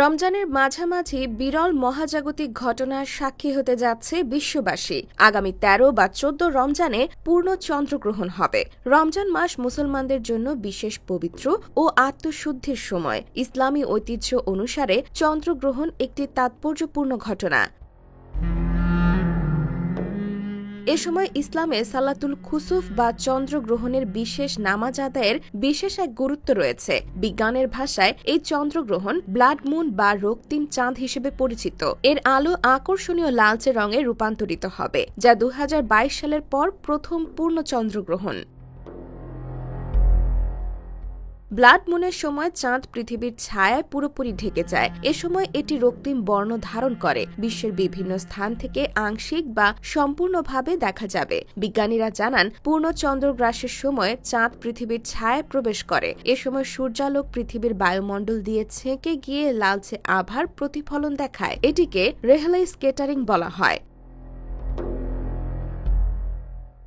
রমজানের মাঝামাঝি বিরল মহাজাগতিক ঘটনার সাক্ষী হতে যাচ্ছে বিশ্ববাসী। আগামী তেরো বা চোদ্দ রমজানে পূর্ণ চন্দ্রগ্রহণ হবে। রমজান মাস মুসলমানদের জন্য বিশেষ পবিত্র ও আত্মশুদ্ধির সময়। ইসলামী ঐতিহ্য অনুসারে চন্দ্রগ্রহণ একটি তাৎপর্যপূর্ণ ঘটনা। এ সময় ইসলামে সালাতুল খুসুফ বা চন্দ্রগ্রহণের বিশেষ নামাজ আদায়ের বিশেষ এক গুরুত্ব রয়েছে। বিজ্ঞানের ভাষায় এই চন্দ্রগ্রহণ ব্লাড মুন বা রক্তিম চাঁদ হিসেবে পরিচিত। এর আলো আকর্ষণীয় লালচে রঙে রূপান্তরিত হবে, যা দুহাজার বাইশ সালের পর প্রথম পূর্ণ চন্দ্রগ্রহণ। ব্লাড মুনের সময় চাঁদ পৃথিবীর ছায়ায় পুরোপুরি ঢেকে যায়। এ সময় এটি রক্তিম বর্ণ ধারণ করে। বিশ্বের বিভিন্ন স্থান থেকে আংশিক বা সম্পূর্ণভাবে দেখা যাবে। বিজ্ঞানীরা জানান পূর্ণ চন্দ্রগ্রাসের সময় চাঁদ পৃথিবীর ছায়ায় প্রবেশ করে। এ সময় সূর্যালোক পৃথিবীর বায়ুমণ্ডল দিয়ে ছেঁকে গিয়ে লালচে আভার প্রতিফলন দেখায়। এটিকে রেহলাই স্কেটারিং বলা হয়।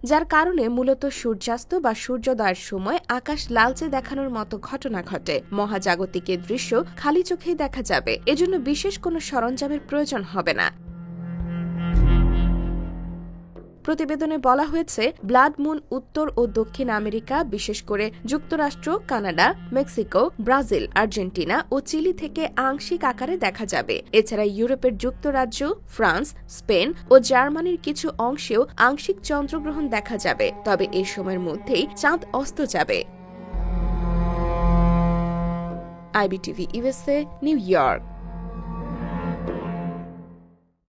যার কারণে মূলত সূর্যাস্ত বা সূর্যোদয়ের সময় আকাশ লালচে দেখানোর মতো ঘটনা ঘটে। মহাজাগতিকের দৃশ্য খালি চোখেই দেখা যাবে। এজন্য বিশেষ কোনো সরঞ্জামের প্রয়োজন হবে না। প্রতিবেদনে বলা হয়েছে, ব্লাড মুন উত্তর ও দক্ষিণ আমেরিকা, বিশেষ করে যুক্তরাষ্ট্র, কানাডা, মেক্সিকো, ব্রাজিল, আর্জেন্টিনা ও চিলি থেকে আংশিক আকারে দেখা যাবে। এছাড়া ইউরোপের যুক্তরাজ্য, ফ্রান্স, স্পেন ও জার্মানির কিছু অংশেও আংশিক চন্দ্রগ্রহণ দেখা যাবে, তবে এ সময়ের মধ্যেই চাঁদ অস্ত যাবে। IBTV USA New York.